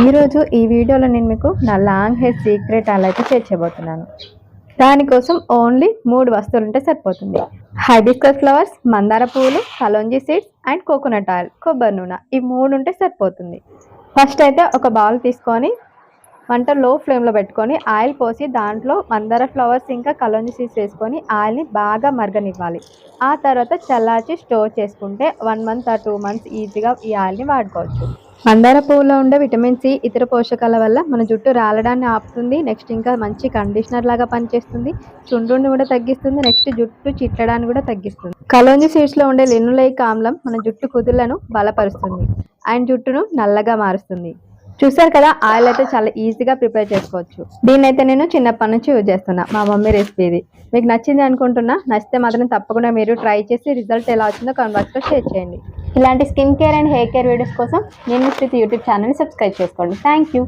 ఈరోజు ఈ వీడియోలో నేను మీకు నా లాంగ్ హెయిర్ సీక్రెట్ అలా అయితే షేర్ చేయబోతున్నాను. దానికోసం ఓన్లీ మూడు వస్తువులు ఉంటే సరిపోతుంది. హైబిస్కస్ ఫ్లవర్స్ మందార పువ్వులు kalonji seeds and coconut oil కొబ్బరి నూనె ఈ మూడు ఉంటే సరిపోతుంది. ఫస్ట్ అయితే ఒక బౌల్ తీసుకొని వంట లో ఫ్లేమ్లో పెట్టుకొని ఆయిల్ పోసి దాంట్లో మందార ఫ్లవర్స్ ఇంకా కలోంజి సీడ్స్ వేసుకొని ఆయిల్ని బాగా మరగనివ్వాలి. ఆ తర్వాత చల్లార్చి స్టోర్ చేసుకుంటే వన్ మంత్ ఆ టూ మంత్స్ ఈజీగా ఈ ఆయిల్ని వాడుకోవచ్చు. మందార పువ్వులో ఉండే విటమిన్ సి ఇతర పోషకాల వల్ల మన జుట్టు రాలడాన్ని ఆపుతుంది నెక్స్ట్ ఇంకా మంచి కండిషనర్ లాగా పనిచేస్తుంది చుండ్రుని కూడా తగ్గిస్తుంది నెక్స్ట్ జుట్టు చిట్లడాన్ని కూడా తగ్గిస్తుంది. కలోంజి సీడ్స్లో ఉండే లెనులైక్ ఆమ్లం మన జుట్టు కుదుళ్ళను బలపరుస్తుంది. అండ్ జుట్టును నల్లగా మారుస్తుంది. చూసారు కదా ఆయిల్ అయితే చాలా ఈజీగా ప్రిపేర్ చేసుకోవచ్చు. దీన్ని అయితే నేను చిన్నప్పటి నుంచి యూజ్ చేస్తున్నా మా మమ్మీ రెసిపీ ఇది. మీకు నచ్చింది అనుకుంటున్నా నచ్చితే మాత్రం తప్పకుండా మీరు ట్రై చేసి రిజల్ట్ ఎలా వచ్చిందో కామెంట్ షేర్ చేయండి. ఇలాంటి skin care and hair care videos కోసం నేను స్థితి యూట్యూబ్ ఛానల్ని సబ్స్క్రైబ్ చేసుకోండి. Thank you